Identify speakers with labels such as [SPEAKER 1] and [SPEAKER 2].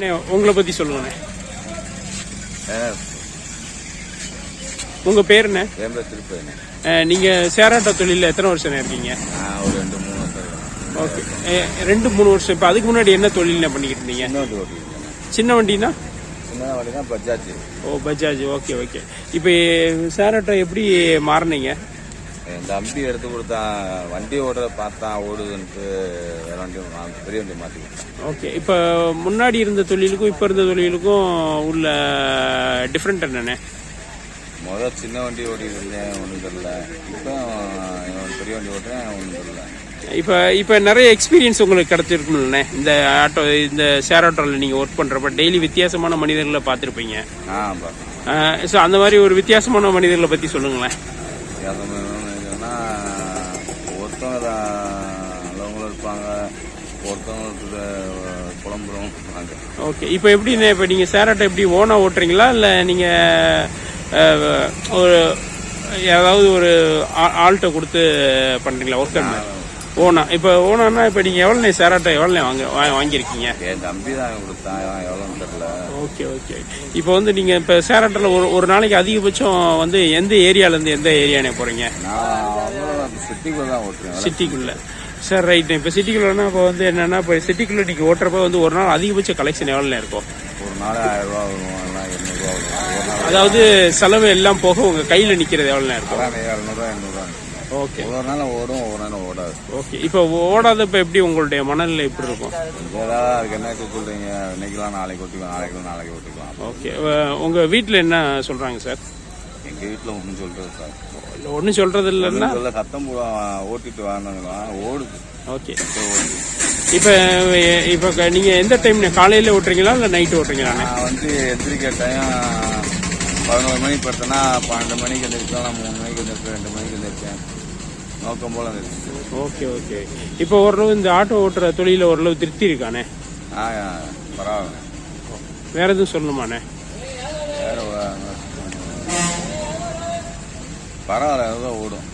[SPEAKER 1] அண்ணே உங்களை பற்றி சொல்லுங்கண்ணே உங்கள் பேர் என்ன?
[SPEAKER 2] திருப்பதி
[SPEAKER 1] நீங்கள் சேராட்ட தொழிலில் எத்தனை வருஷம் இருக்கீங்க?
[SPEAKER 2] ஒரு ரெண்டு மூணு வருஷம்
[SPEAKER 1] ஓகே. ரெண்டு மூணு வருஷம். இப்போ அதுக்கு முன்னாடி என்ன தொழில் பண்ணிக்கிட்டு இருந்தீங்க?
[SPEAKER 2] சின்ன
[SPEAKER 1] வண்டினா? ஓ பஜாஜ். Okay okay. இப்போ சேராட்டை எப்படி மாறினீங்க?
[SPEAKER 2] என் தம்பி எடுத்து கொடுத்தான் வண்டி ஓடுறத பார்த்தா ஓடுதுன்ட்டு வேற வண்டி பெரிய வண்டி மாற்றி கொடுத்தேன்.
[SPEAKER 1] ஓகே. இப்போ முன்னாடி இருந்த தொழிலுக்கும் இப்போ இருந்த தொழிலுக்கும் உள்ள டிஃப்ரெண்ட் என்னண்ணே
[SPEAKER 2] முதல் சின்ன வண்டி ஓட்டிட்டு இருந்தேன் ஒன்றும் தெரியல. இப்போ பெரிய வண்டி ஓட்டுறேன் ஒன்றும் தெரியல.
[SPEAKER 1] இப்போ இப்போ நிறைய எக்ஸ்பீரியன்ஸ் உங்களுக்கு கிடைச்சிருக்கும்லண்ணே. இந்த ஆட்டோ இந்த ஷேர் ஆட்டோவில் நீங்கள் ஒர்க் பண்ணுறப்ப டெய்லி வித்தியாசமான மனிதர்களை பார்த்துருப்பீங்க.
[SPEAKER 2] ஆ பார்த்தேன்
[SPEAKER 1] ஸோ அந்த மாதிரி ஒரு வித்தியாசமான மனிதர்களை பற்றி சொல்லுங்களேன்.
[SPEAKER 2] என்னன்னா ஒருத்தவங்க நல்லவங்களும் இருப்பாங்க ஒருத்தவங்களுக்கு வாங்க
[SPEAKER 1] ஓகே இப்போ எப்படிண்ணே இப்போ நீங்கள் ஷேர் ஆட்டோ எப்படி ஓனாக ஓட்டுறீங்களா? இல்லை நீங்கள் ஒரு ஏதாவது ஒரு ஆள்கிட்ட கொடுத்து பண்ணுறீங்களா ஒர்க்கர் ஓனா. இப்போ ஓனானா இப்போ நீங்கள் எவ்வளோண்ணே ஷேர் ஆட்டோ எவ்வளோண்ணே வாங்க வாங்கியிருக்கீங்க?
[SPEAKER 2] என் தம்பி தான் கொடுத்தான் எவ்வளோன்னு தெரியல.
[SPEAKER 1] Okay okay. இப்போ வந்து நீங்கள் இப்போ சேராட்டில் ஒரு ஒரு நாளைக்கு அதிகபட்சம் வந்து எந்த ஏரியாலேருந்து எந்த ஏரியானே போகிறீங்க
[SPEAKER 2] நான் சிட்டிக்குள்ள தான் ஓட்டுறேன்
[SPEAKER 1] சிட்டிக்குள்ளே. சார் ரைட் இப்போ சிட்டிக்குள்ளனா இப்போ வந்து என்னென்னா இப்போ சிட்டிக்குள்ளே நீங்கள் ஓட்டுறப்ப வந்து ஒரு நாள் அதிகபட்ச கலெக்ஷன் எவ்வளோ இருக்கும்?
[SPEAKER 2] ஒரு நாள் ஆயிரம் ரூபா வரும் இல்லைனா எண்ணூறுரூவா வரும். ஒரு
[SPEAKER 1] அதாவது செலவு எல்லாம் போக உங்கள் கையில் நிற்கிறது எவ்வளோ இருக்கும்?
[SPEAKER 2] எழுநூறுவா எண்ணூறுவா
[SPEAKER 1] ஓகே.
[SPEAKER 2] ஒவ்வொரு நாள் ஓடும் ஒவ்வொரு நாள் ஓடாது.
[SPEAKER 1] ஓகே. இப்போ ஓடாதப்ப எப்படி உங்களுடைய மனநிலை எப்படி இருக்கும்?
[SPEAKER 2] ஏதாவது அதுக்கு என்ன சொல்றீங்க இன்னைக்கெல்லாம் நாளைக்கு ஓட்டிக்கலாம் நாளைக்கு நாளைக்கு ஓட்டிக்கலாம்
[SPEAKER 1] ஓகே. உங்கள் வீட்டில் என்ன சொல்கிறாங்க சார்?
[SPEAKER 2] எங்க வீட்டில் ஒன்றும் சொல்றது சார்.
[SPEAKER 1] ஒன்றும் சொல்கிறது இல்லைன்னா
[SPEAKER 2] சொல்ல சத்தம் ஓட்டிட்டு வாங்கினா ஓடுது.
[SPEAKER 1] ஓகே.
[SPEAKER 2] இப்போ
[SPEAKER 1] இப்போ நீங்கள் எந்த டைம் காலையில் ஓட்டுறீங்களா இல்லை நைட்டு ஓட்டுறீங்களா?
[SPEAKER 2] நான் வந்து எந்திரிக்க டைம் பதினோரு மணிக்கு படுத்தேன்னா பன்னெண்டு மணிக்கு எந்திரிக்கலாம் நான் மூணு மணிக்கு எந்திரிப்பேன் ரெண்டு மணிக்கு எந்திரிப்பேன். நோக்கம் போல
[SPEAKER 1] ஓகே ஓகே. இப்போ ஓரளவு இந்த ஆட்டோ ஓட்டுற தொழில ஓரளவு திருப்தி இருக்கானே?
[SPEAKER 2] ஆ பரவாயில்ல.
[SPEAKER 1] வேற எதுவும் சொல்லணுமாண்ணே
[SPEAKER 2] வேற வ- பரவாயில்ல ஏதோ ஓடும்.